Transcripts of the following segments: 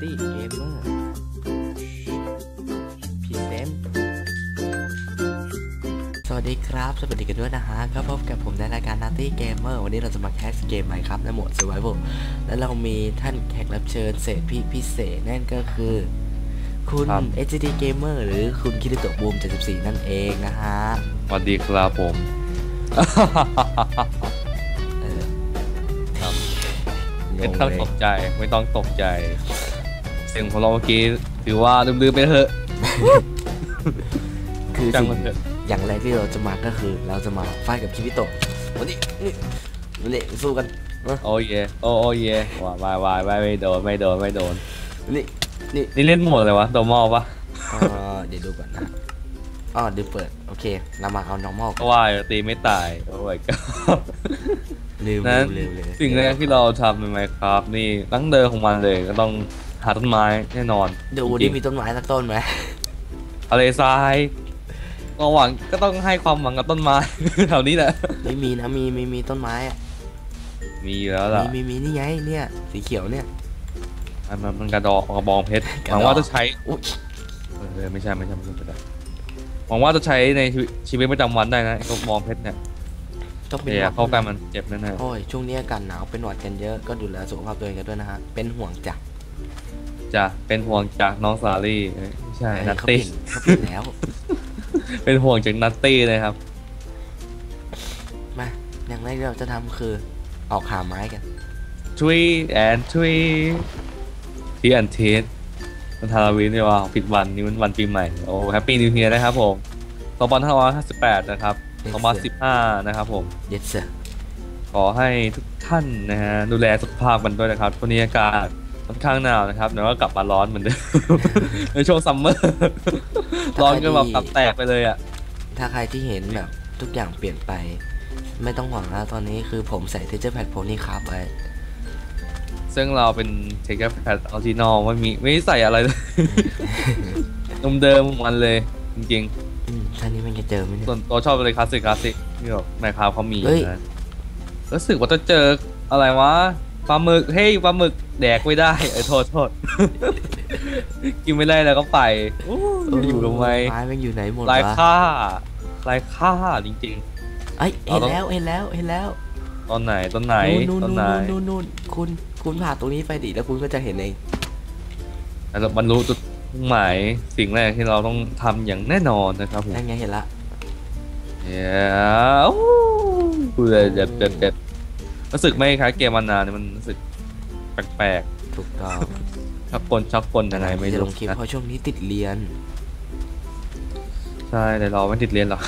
ตี้เกมเมอร์พรีเซนต์สวัสดีครับ สวัสดีกันด้วยนะฮะ ก็พบกับผมในรายการ Naughty Gamer วันนี้เราจะมาแคสเกมใหม่ครับในโหมด Survival และเรามีท่านแขกรับเชิญเศษพี่พิเศษนั่นก็คือ คุณ ครับ HD Gamer หรือคุณคิริโตะบูม74 นั่นเองนะฮะ สวัสดีครับผม เออครับ งไม่งต้องเลย ตกใจ ไม่ต้องตกใจ เสียงของเราเมื่อกี้ถือว่าลืมๆไปเถอะ คือจังสิ่งมันเถอะ อย่างแรกที่เราจะมาก็คือเราจะมาไฟท์กับคิริโตะวันนี้นี่วันนี้สู้กันโอ้เยโอ้โอ้เยว้าวายวายวายไม่โดนไม่โดนไม่โดนนี่นี่นี่เล่นโหมดอะไรวะโดมอลปะเอ่อเดี๋ยวดูก่อนนะอ๋อเดี๋ยวเปิดโอเค เรามาเอา normal ก็กันว่าอยู่ตีไม่ตาย โอ้ยก็ ลืมนั้ลืนมลืมลืมสิ่งแรกที่เราทำเป็นไหมครับนี่ตั้งเดิมของมันเลยก็ต้อง หาต้นไม้แน่นอนดูจริดิงมีต้นไม้สักต้นไหมทะเลทรายก็หวังก็ต้องให้ความหวังกับต้นไม้แถวนี้แหละไม่มีนะมีมีมีต้นไม้อะมีอยู่แล้วล่ะมีมีมีนี่ไงเนี่ยสีเขียวเนี่ยมันมันมันกระดอกกระบองเพชรกหระดองวังว่าจะใช้อุ๊ยเออไม่ใช่ไม่ใช่ไม่ใช่กระดอกหวังว่าจะใช้ในชีวิตชีวิตประจำวันได้นะไอ้กระบองเพชรเนี่ยต้องเป็นเดี๋หยวัวดเข้าใกล้มันเจ็บแน่โอ้ยช่วงนี้อากาศหนาวเป็นหวัดกันเยอะก็ดูแลสุขภาพตัวเองกันด้วยนะฮะเป็นห่วงจ้ะๆ จะเป็นห่วงจากน้องสาลี่เอ้ยไม่ใช่เอ้ยนัตเขาตี้เปลี่ยนเขาเปลี่ยนแล้ว เป็นห่วงจากนัตตี้เลยครับ มาอย่างแรกที่เราจะทำคือออกหาไม้กันทวีแอนทวีที่อันเทสมันทาราวินเนี่ยว่าผิดวันนี้มันวันปีใหม่ โอ้แฮปปี้นิวเ e ียร์นะครับผม2558 นะครับ2015 นะครับผม yes sir ขอให้ทุกท่านนะฮะดูแลสุขภาพกันด้วยนะครับช่วงนี้อากาศ ค่อนข้างหนาวนะครับเดี๋ยวก็กลับมาร้อนเหมือนเดิม ในช่วงซัมเมอร์ร้อนกันแบบตับแตกไปเลยอะ ถ้าใครที่เห็นแบบทุกอย่างเปลี่ยนไป ไม่ต้องหวังแล้วตอนนี้คือผมใส่เทเจอร์แพดโพนี่ครับไว้ซึ่งเราเป็นเทคแพดออริจินอลไม่มีไม่ได้ใส่อะไรเลยนมเดิมของมันเลย จริงอืมท่านี้มันจะเจอไหมๆเนี่ยส่วนตัวชอบเลยคลาสสิกคลาสสิกที่แบบแมคคาเขามีเฮ้ยนะรู้สึกว่าจะเจออะไรวะ ปลาหมึกเฮ้ยปลาหมึกแดกไม่ได้เออโทษโทษกินไม่ได้แล้วก็ไปอู้อยู่ทำไมไม้มันอยู่ไหนหมดลายวะค่าลายค่าจริงเอ้ยเราเห็นต้องแล้วเห็นแล้วเห็นแล้วๆตอนไหนตอนไหนนู่นตอนนู่นไหนนู่นนู่นคุณคุณผ่านตรงนี้ไปดิแล้วคุณก็จะเห็นเองแล้วบรรลุจุดมุ่งหมายสิ่งแรกที่เราต้องทำอย่างแน่นอนนะครับผมนั่นไงเห็นละเย้อู้เด็ดเด็ดเด็ดเด็ด รู้สึกไม่คล้ายเกมมานานเนี่ยมันรู้สึกแปลกถูกต้องๆชักกลชักกลยังไงไม่จะลรู้งคลิปนะเพราะช่วงนี้ติดเรียน ใช่แต่เราไม่ติดเรียนหรอก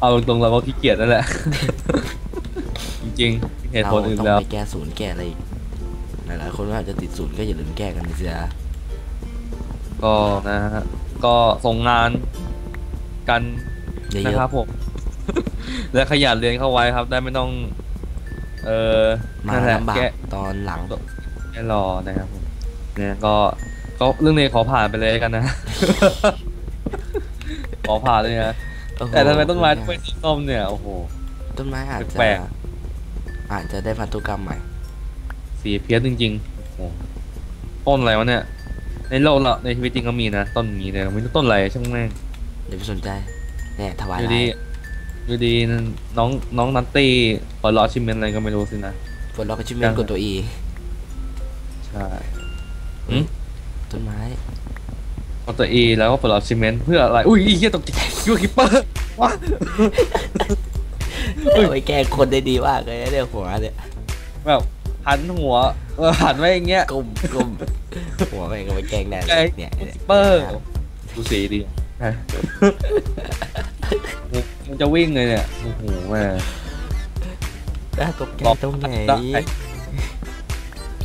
เอาตรงๆเราก็ขี้เกียจนั่นแหละ จริงๆเหตุเราผลอื่นต้องแล้วไปแก้ศูนย์แก้อะไรอีกหลายๆคนว่าจะติดศูนย์ก็อย่าลืมแก้กันนะเสียก็นะฮะก็ส่งงานกันเยนะอะครับผม และขยันเรียนเข้าไว้ครับ ได้ไม่ต้อง เออๆมานั่นแหละลำบากแก้ตอนหลัง แก้รอนะครับผมเนี่ยก็ก็เรื่องนี้ขอผ่านไปเลยกันนะ ขอผ่านเลยนะโอ้โหแต่ทำไมต้นไม้ต้องเป็นสีส้มเนี่ยโอ้โห ต้นไม้อาจจะแปลก อาจจะได้พันธุกรรมใหม่ สีเพี้ยนจริงๆโอ้โหต้นอะไรวะเนี่ย ในโลกเราในชีวิตจริงก็มีนะต้นอย่างนี้เลยไม่รู้ต้นอะไรช่างแม่ง เดี๋ยวไปสนใจเนี่ยถวายอยู่ไลดีท์ อยู่ดีน้องน้องนัตตี้เปิดรอชิมเมนอะไรก็ไม่รู้สินะกดล็อกชิมเมนกดตัว E ใช่หืมต้นไม้กดตัว E แล้วก็เปิดรอชิมเมนเพื่ออะไรอุ้ยอีเหี้ยตกใจยูคิปเปอร์ว้าอุ้ยเอาไปแกล้งคนได้ดีมากเลยนะเนี่ยหัวเนี่ยแบบหันหัวเออหันไว้อย่างเงี้ยกลมกลมหัวไปก็ไปแกล้งได้ไอ้เนี่ยคิเนี่ยปเปอร์ดูสีดีใช่ มันจะวิ่งเลยเนี่ย โอ้โหแม่น่าตกใจตรงไหนได้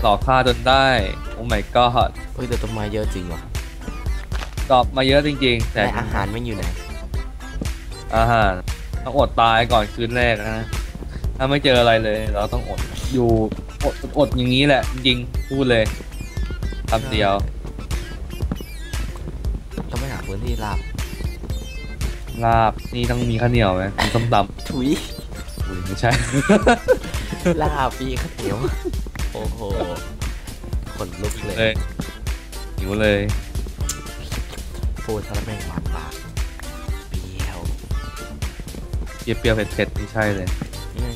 หลอกฆ่าจนได้ โอ้ my god เฮ้ยแต่ต้นไม้เยอะจริงว่ะตอบมาเยอะจริง ๆ แต่แต่อาหารไม่อยู่ไหน อาหารต้องอดตายก่อนคืนแรกนะ ถ้าไม่เจออะไรเลย เราต้องอด อยู่อดอดอย่างนี้แหละจริงๆพูดเลยคำเดียว ต้องไปหาพื้นที่ราบ ลาบนี่ต้องมีข้าวเหนียวไหมมีส้มตำถุยอุ้ยไม่ใช่ ลาบปีข้าวเหนียว โอ้โหโคนลุกเลยเลยหิวเลยพูดซะแล้วแม่งหวานปากเปรี้ยวเปรี้ยวๆเผ็ดๆที่ใช่เลย อืม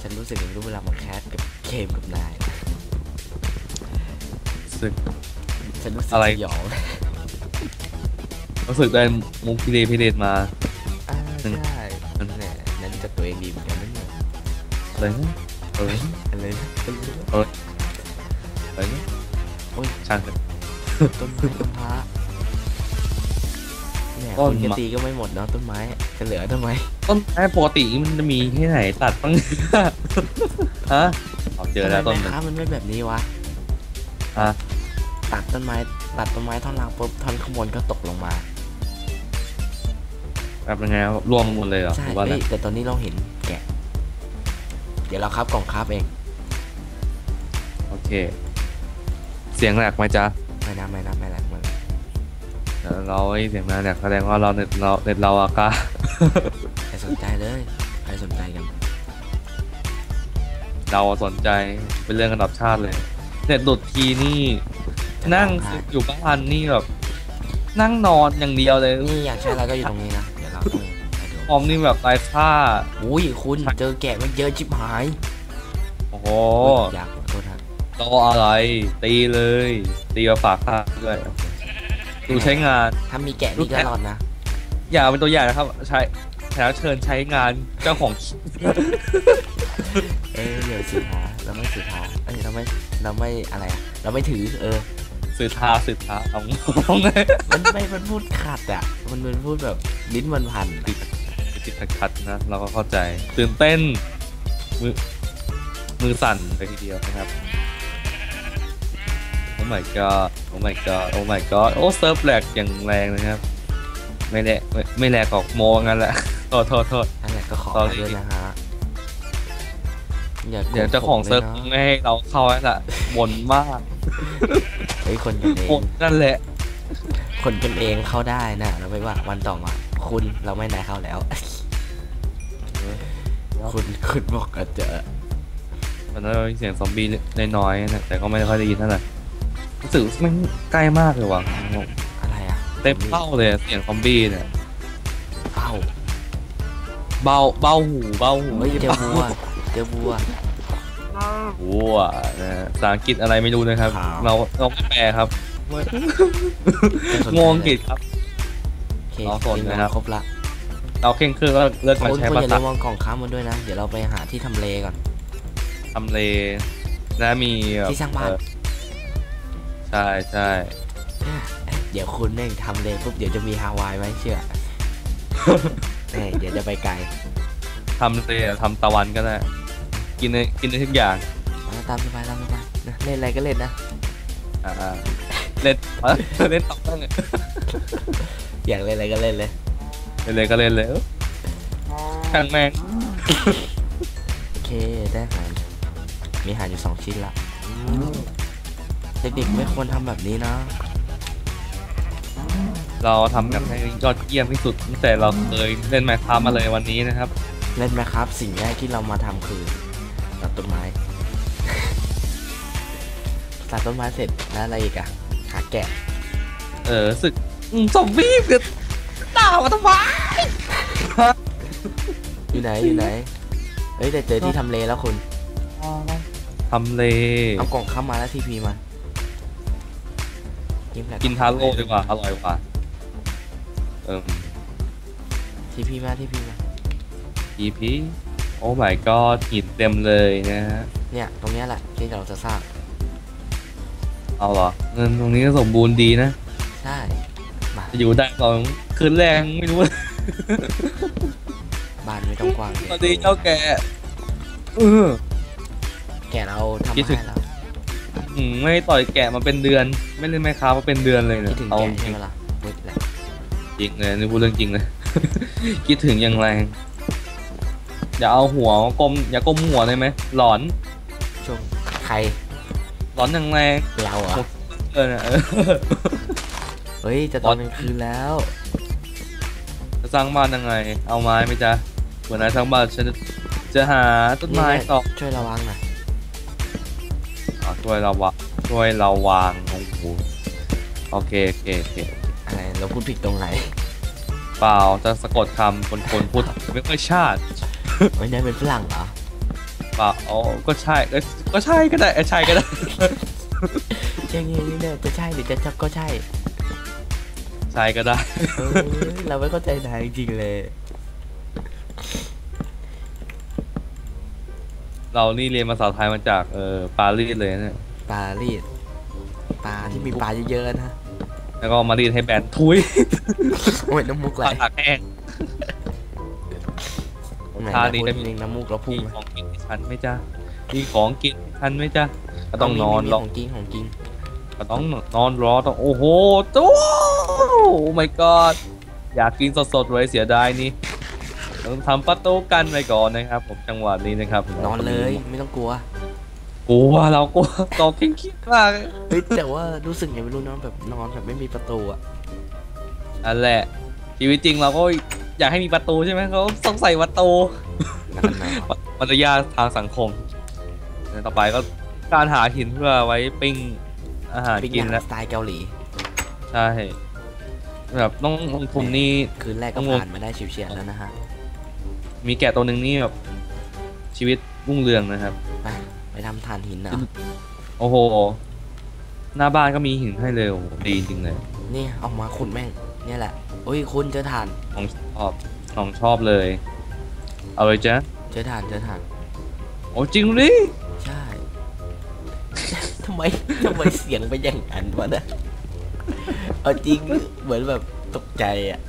ฉันรู้สึกอย่างรู้เวลามาแคสกับเกมกับนายรู้สึก ฉันรู้สึกอะไร สยอง รู้สึกได้มุกพิเรนพิเรนมา อ่าอืมใช่นั่นแหละนั้นจะตัวเองดีเหมือนกันนั่นแหละอะไรนะเอออะไรนะอะไรนะอะไรนะโอ้ยช่างเถอะต้นไม้ต้นพระเนี่ยต้นคุณจะมะตีก็ไม่หมดเนาะต้นไม้จะเหลือทำไมต้นไม้ปกติมันจะมีที่ไหนตัดบ้างฮะเอาเจอแล้วทำต้นไมหนึ่งค้ามันไม่แบบนี้วะอะตัดต้นไม้ตัดต้นไม้ท่อนล่างปุ๊บท่อนข้างบนก็ตกลงมา แบบยังไงครับรวมหมดเลยเหรอใช่หรือว่าอะไรเอ้ยแต่ตอนนี้เราเห็นแกะ เดี๋ยวเราครับกล่องครับเองโอเค เสียงแหลกไหมจ๊ะไม่นะไม่นะไม่แหลกไม่แหลกเดี๋ยวเราไอ้เสียงแหลกแสดงว่าเราเน็ตเราเน็ตเราอากาใครสนใจเลยใครสนใจกันเราสนใจเป็นเรื่องระดับชาติเลยเน็ตหลุดทีนี่ นั่งอยู่บ้านนี่แบบ นั่งนอนอย่างเดียวเลย นี่อยากใช้อะไรก็อยู่ตรงนี้นะ อมนี่แบบไร้ค่า อุ้ยคุณเจอแกะมันเยอะชิบหาย โอ้โหอยากขอโทษครับรออะไร ตีเลย ตีมาฝากค่าด้วยดูใช้งานถ้ามีแกะนี่ก็รอดนะ อย่าเป็นตัวอย่างนะครับ ใช้แถวเชิญใช้งานเจ้าของเออเดี๋ยวสื่อท้าเราไม่สื่อท้าเอ้ยเราไม่เราไม่อะไรอะเราไม่ถือ เออสื่อทาสื่อทาเอางงเลยมันไม่มันพูดขัดอะ มันมันพูดแบบลิ้นมันพันอะ ติดขัดๆนะ เราก็เข้าใจ ตื่นเต้น มือมือสั่นไปทีเดียวนะครับ โอ้ my god โอ้ my god โอ้ my god โอ้เซิร์ฟแหลกอย่างแรงนะครับ ไม่แหลกไม่ไม่แหลกออกโมงั้นแหละโทษโทษโทษนั่นแหละก็ขอตอนไปนี้ด้วยนะฮะอย่าเดี๋ยวเจ้าของเซิร์ฟไม่ให้เราเข้าแล้วล่ะบ่นมากเฮ้ยคนกันเอบ่งนนั่นแหละ คนกันเองเข้าได้นะเราไม่ว่าวันต่อมา คุณเราไม่นายเข้าแล้ว คุณคุณบอกอาจจะตอนนั้นเราได้ยินเสียงซอมบี้น้อยๆนะแต่ก็ไม่ค่อยได้ยินเท่าไหร่รู้สึกมันใกล้มากเลยว่ะอะไรอะเต็มเป้าเลยอะเสียงซอมบี้เนี่ยเอ้าเบาเบาหูเบาหูเฮ้ยเจอวัวเจอวัววัวนะฮะภาษาอังกฤษอะไรไม่รู้นะครับครับเราเราไม่แปลครับงงอังกฤษครับโอ เคเราสนนะครับ ครบละเราเข่งเครื่องแล้วเลิกมาคุณใช้คุณภาอย่าษาลืมวางกล่องค้ามันด้วยนะ เดี๋ยวเราไปหาที่ทำเลก่อน ทำเลนะมีแบบที่สร้างบ้าน เออใช่ใช่เดี๋ยวคุณเนี่ยทำเลปุ๊บเดี๋ยวจะมีฮาวายไหมเชื่อ เอ้ยเดี๋ยวจะไปไกลทำเลทำตะวันก็ได้กินได้กินได้ทุกอย่างเอาตามสบายตามสบายนะเล่นอะไรก็เล่นนะ อ่าเล่นเล่นต่อได้ไง อยากเล่นอะไรก็เล่นเลย เล่นเลยก็เล่นเลยเอ้าช่างแม่งโอเคได้อาหารมีอาหารอยู่สองชิ้นละเด็กๆไม่ควรทำแบบนี้นะ เราทำกันให้ยอดเยี่ยมที่สุดตั้งแต่เราเคยเล่นแมคคามาเลยวันนี้นะครับ เล่นไหมครับสิ่งแรกที่เรามาทำคือตัดต้นไม้ ตัดต้นไม้เสร็จแล้วอะไรอีกอะหาแกะ เออรู้สึกอืม ซอมบี้เกิดตามมาทำไมอยู่ไหนอยู่ไหนเฮ้ยแต่เจอที่ทำเลแล้วคุณทำเลเอากล่องเข้ามาแล้วทีพีมายิ้มแหละกินทาโร่ดีกว่าอร่อยกว่าเอิ่มทีพีมาทีพีมาอีพีโอ้ my god หินเต็มเลยนะฮะเนี่ยตรงเนี้ยแหละที่เราจะสร้างเอาเหรอเงินตรงนี้ก็สมบูรณ์ดีนะ ใช่มา จะอยู่ได้ตอนคืนแรงไม่รู้เลยบ้านไม่ต้องกว้างเลยสวัสดีเจ้าแกเออแกะเราทำคิดถึงให้แล้วอืมไม่ต่อยแกะมาเป็นเดือน ไม่เล่นแม่ค้ามาเป็นเดือนเลยคิเนี่ดยถึงเอาแกะจใช่ริงไหมล่ะมืดแหละจริงเลยนี่พูดเรื่องจริงเลย คิดถึงอย่างแรงอย่าเอาหัวกลมอย่ากลมหัวเลยไหมหลอนช่วงใคร หลอนอย่างแรงเราเหรอเออนะ เออเฮ้ย จะตอนกลางคืนแล้ว จะสร้างบ้านยังไง เอาไม้ไหมจ๊ะเมื่อนายสร้างบ้านฉันจะจะหาต้นไม้เนี่ยต่อช่วยระวังหน่อยโอเคช่วยเราวะช่วยเราวางโอ้โหโอเคโอเคโอเคอะไรเราพูดผิดตรงไหน เปล่าจะสะกดคำคนคนพูดไม่ค่อยชาติไม่ได้เป็นฝรั่งเหรอเปล่าอ๋อก็ใช่เอ้ยก็ใช่ก็ได้เอ้ยใช่ก็ได้อย่างงี้นี่เนี่ยจะใช่หรือจะจับก็ใช่ ใช่ก็ได้ เออเราไม่เข้าใจนายจริงๆเลย เรานี่เรียนภาษาไทยมาจากเออปารีสเลยนะเนี่ยปลารีดปลาที่มีปลาเยอะๆนะแล้วก็มารีดให้แบนทุยโอ้ยน้ำมูกไหลปากหักแห้ง ไหนท่านะนี้พูดได้จริงน้ำมูกเราพุ่มีงไหมของกินให้ฉันไหมจ๊ะมีของกินให้ฉันไหมจ๊ะก็ต้องนอนมีรอของจริงของจริงก็ต้องนอนรอต้องโอ้โหตู้ โอ้ my god อยากกินสดๆเลยเสียดายนี่ต้องทำประตูกันไว้ก่อนนะครับ ผมจังหวะนี้นะครับนอนเลยไม่ต้องกลัวกลัวเรากลัวตอกเคร่งเครียดมากเฮ้ยแต่ว่ารู้สึกไงไม่รู้นะแบบนอนแบบไม่มีประตูอะนั่นแหละชีวิตจริงเราก็อยากให้มีประตูใช่ไหมเขาต้องใส่ประตูนักหนาวมารยาททางสังคมแล้วต่อไปก็การหาหินเพื่อไว้ปิ้งอาหารปิ้งกินย่างแล้วสไตล์เกาหลี ใช่ แบบต้องลงทุนนี่คืนแรกต้ก็องงงผ่านมาได้ชิวเฉียดแล้วนะฮะ มีแกะตัวหนึ่งนี่แบบชีวิตรุ่งเรืองนะครับ ไปไปทำฐานหินเหรอโอ้โห หน้าบ้านก็มีหินให้เลยโอ้โหดีจริงเลย นี่เอามาขุดแม่ง เนี่ยแหละโอ้ยคุณเจอฐานของชอบของชอบเลย เอาเลยจ้ะเจอฐานเจอฐานโอ้จริงดิใช่ทำไมทำไมเสียงเป็นอย่างนั้นวะเนี่ย เอาจริงเหมือนแบบตกใจอะ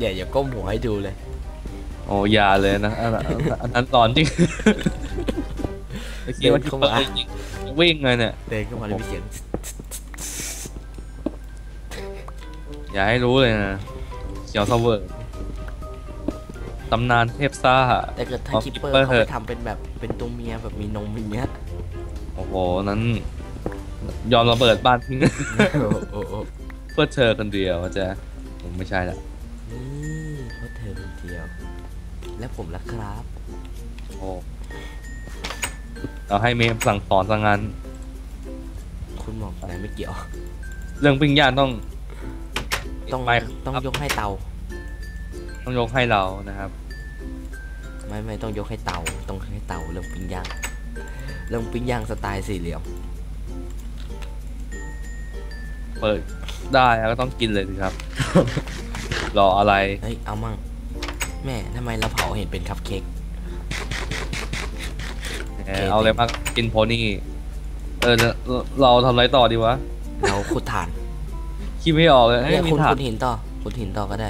อย่าอย่าก้มหัวให้ดูเลย โอ้ยาเลยนะอันนั้นอันนั้นตอนจริงไอ้คิดว่าที่เปิดวิ่งเลยเนี่ยเดินเข้ามาแล้วมีเสียงอย่าให้รู้เลยนะเขียวเสเวอร์ตำนานเทพซ่าแต่เกิดถ้าคิปเปอร์เขาไปอทำเป็นแบบเป็นตัวเมียแบบมีนมอย่างเงี้ยโอ้โห นั้น ยอมระเบิดบ้านทิ้ง เพื่อเธอคนเดียวว่าจะผมไม่ใช่ละนี่เพราะเธอคนเดียว และผมละครับ โอ้เราให้เมมสั่งสอนสังงานคุณบอกนายไม่เกี่ยว เรื่องปิ้งย่างต้อง ต้องไม่ต้องครับยกให้เตา ต้องยกให้เรานะครับ ไม่ไม่ต้องยกให้เตาต้องให้เตาเรื่องปิ้งย่างเรื่องปิ้งย่างสไตล์สี่เหลี่ยมเปิด ได้แล้วก็ต้องกินเลยสิครับ รออะไร เฮ้ย เอามั่ง แม่ทำไมเราเผาเห็นเป็นคัพเค้กแหมเอาเลยมากินโพนี่ เออเราเราทำอะไรต่อดีวะ เราขุดถ่านคิดไม่ออกเลยเอ้ยเนี่ยมีคุณถาดขุดหินต่อขุดหินต่อก็ได้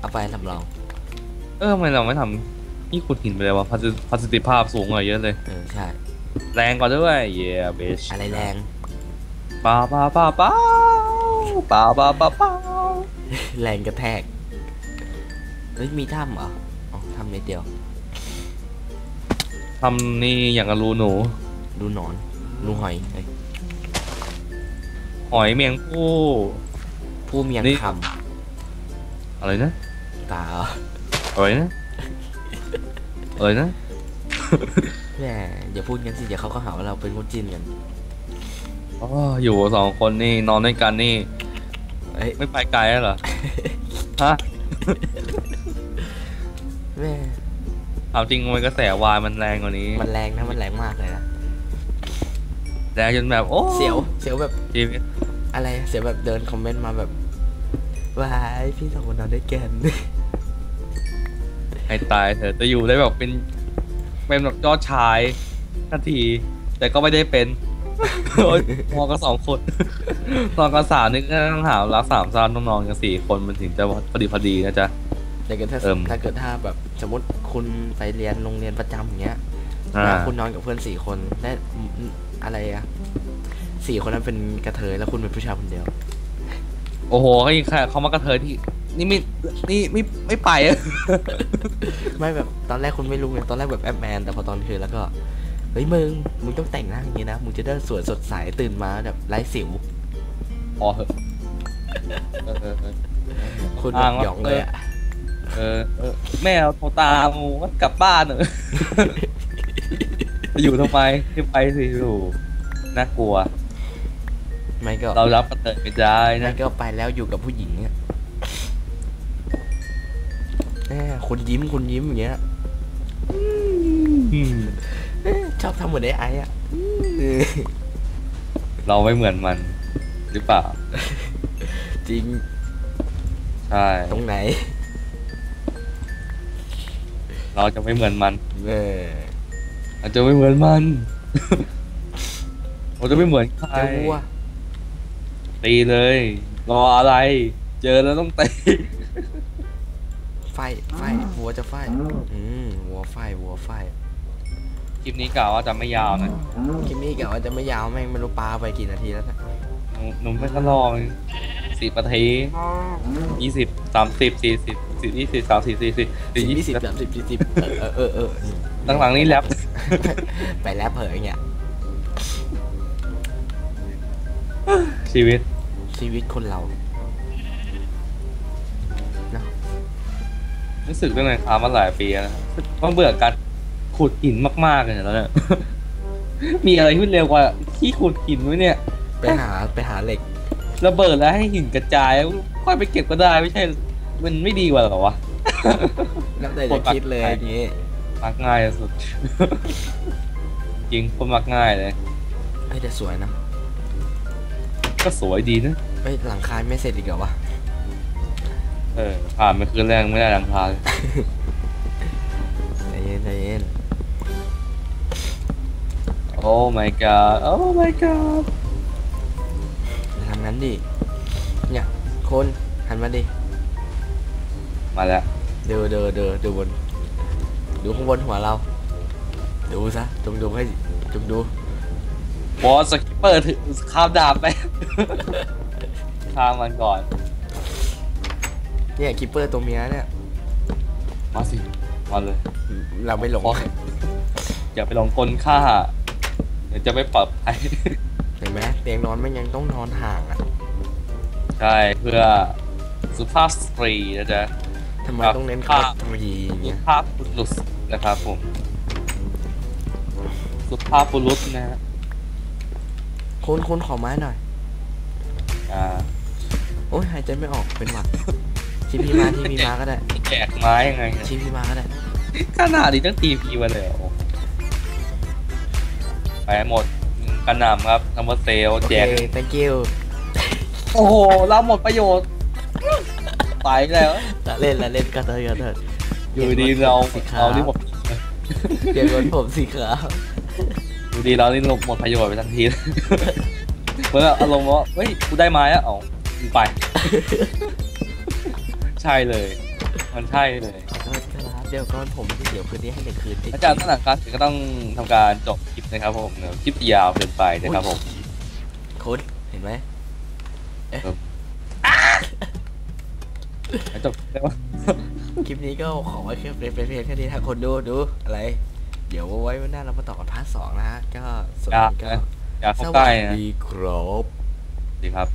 เอาไปสำรอง เออทำไมเราไม่ทำนี่ขุดหินไปเลยวะประสิประสิทธิภาพสูงกว่าเยอะเลย เออ ใช่ แรงกว่าด้วย เย้เบชอะไรแรงป้าป้าป้าป้า ป้าป้าป้าป้าแรงกระแทก เฮ้ย มีถ้ำเหรออ๋อถ้ำนิดเดียว ทำนี่อย่างกับรูหนู ดูหนอน ดูหอยเฮ้ยหอยเมียงผู้ ผู้เมียงนี่ คอะไรนะำตาอะไรนะ อะไรนะแม่อย่าพูดงั้นสิ เดี๋ยวเขาก็หาว่าเราเป็นคนจีนกัน อ๋ออยู่สองคนนี่นอนด้วยกันนี่เอ้ยไม่ไปไกลแล้วเหรอ ฮะแม่เอาจริงมันกระแสวายมันแรงกว่านี้ มันแรงนะมันแรงมากเลยนะแรงจนแบบโอ้เสียวเสียวแบบชีวิตอะไรเสียวแบบเดินคอมเมนต์มาแบบว้ายพี่สองคนนอนด้วยกันให้ตายเถอะจะอยู่ได้แบบเป็นเป็นแบบยอดชายนาที แต่ก็ไม่ได้เป็นโอ๊ย มองกันสองคนนอนกันสามนี่ก็ต้องหารักสามซานต้องนอนกันสี่คนมันถึงจะพอดีพอดีนะจ๊ะแต่เกิดถ้าเอิ่มถ้าเกิดถ้าแบบสมมติคุณไปเรียนโรงเรียนประจำอย่างเงี้ยอ่าแล้วคุณนอนกับเพื่อนสี่คนและอะไรอะสี่คนนั้นเป็นกระเทยแล้วคุณเป็นผู้ชายคนเดียว โอ้โหเขาอีกแค่เขามากระเทยที่ นี่ไม่นี่ไม่ไม่ไปอะไม่แบบตอนแรกคุณไม่รู้ไงตอนแรกแบบแอบแมนแต่พอตอนคืนแล้วก็ เฮ้ยมึง มึงต้องแต่งหน้าอย่างนี้นะ มึงจะได้สวยสดใสตื่นมาแบบไร้สิว พอเหอะเออเออเออคุณแบอ้างบว่าหยองเลยอะเออเออแม่เอาโทรตามงูก็กลับบ้านเถอะจะอยู่ทำไมที่ไปสิอยู่น่ากลัว ไม่ก็เรารับประเติดไม่ได้ไม่นะก็ไปแล้วอยู่กับผู้หญิงเนี่ยแหมคนยิ้มคนยิ้มอย่างเงี้ย อืมเอ๊ะ ชอบทำเหมือนไอ้ไอ้อะอืมเราไม่เหมือนมัน หรือเปล่า จริง ใช่ ตรงไหน เราจะไม่เหมือนมันเออเราจะไม่เหมือนมัน เราจะไม่เหมือนใครเจ้าวัวตีเลย รออะไร เจอแล้วต้องตีไฟ ไฟวัวจะไฟ อืมวัวไฟวัวไฟ คลิปนี้กล่าวว่าจะไม่ยาวนะคลิปนี้กะว่าจะไม่ยาวแม่งไม่รู้ปลาไปกี่นาทีแล้วนะหนูหนุ่มไม่ก็ลองสิบนาทียี่สิบสามสิบสี่สิบสี่ยี่สิบสามสิบสี่สิบสิบยี่ยี่สิสิบบสามสิบสี่สิบเออเออเออเออหลังๆนี่แรปไปแล้วเผยอย่างเงี้ยชีวิตชีวิตคนเรารู้สึกเรื่องอะไรค้ามาหลายปีแล้วนะครับต้องเบื่อการ ขุดหินมากๆเลยแล้วเนี่ยมีอะไรที่เร็วกว่าที่ขุดหินไว้เนี่ย ไปหาไปหาเหล็กระเบิดแล้วให้หินกระจายค่อยไปเก็บก็ได้ไม่ใช่ มันไม่ดีกว่าเหรอวะแล้วแต่จะคิดเลยอย่างงี้มักง่ายสุด จริงคนมักง่ายเลยเฮ้ยแต่สวยนะ ก็สวยดีนะเฮ้ยหลังคาไม่เสร็จอีกเหรอวะเออผ่านไปคืนแรกไม่ได้หลังคา โอ้ my god โอ้ my god อย่าทำงั้นดิ เนี่ยคนหันมาดิ มาแล้วดูดูดูดูบน ดูข้างบนหัวเรา ดูซะ จงดูให้ จงดู บอสสกิปเปอร์ถือข้ามดาบไปข้ามมันก่อน เนี่ยคิปเปอร์ตัวเมียเนี่ย มาสิ มาเลย เราไม่หลงโอ้ยอย่าไปลองกลฆ่าเดี๋ยวจะไม่ปลอดภัยเห็นไหมเตียงนอนไม่ยังต้องนอนห่างอะใช่เพื่อสุภาพสตรีนะจ๊ะทำไมครับต้องเน้นครัคาบตรีอย่างสุเงี้ยภาพบุรุษนะครับผม สุภาพบุรุษนะฮะคนคนขอไม้หน่อย อ่าโอ้ยหายใจไม่ออกเป็นหวัดทีพีมาทีพีมาก็ได้แจกไม้ยังไงเนี่ยทีพีมาก็ได้ขนาดนี้ต้องตีพีมาเลยเหรอ ไปหมดกระหน่ำครับทำมาเซลโอแจเคก thank you โอ้โห เราหมดประโยชน์ไปแล้ว ละเล่นละเล่นกันเถอะกันเถอะอยู่ดีเราสีขาเราวนี่หมดเปลี่ยนคนผมสีขาวอยู่ดีเรานี่หลบหมดประโยชน์ไปทันทีเหมื่อนอารมณ์ว่าเฮ้ยกูได้ไม้แล้วเอ๋อมึงไป ใช่เลย มันใช่เลยขอโทษครับ เดี๋ยวก่อนผมเดี๋ยวคืนนี้ให้เด็กคืนให้อาจารย์ตั้งหลังคลาสก็ต้องทำการจบคลิปนะครับผมเดี๋ยวคลิปยาวเกินไปนะครับผมคุณเห็นไหมจบได้ปะคลิปนี้ก็ขอไว้แค่เป็นเพียงแค่นี้ถ้าคนดูดูอะไร เดี๋ยวไว้วันหน้าเรามาต่อกันพาร์ทสองนะฮะก็ส่วนอย่านี้ก็อย่าสเข้าวัใกล้สนะดีครับดีครับ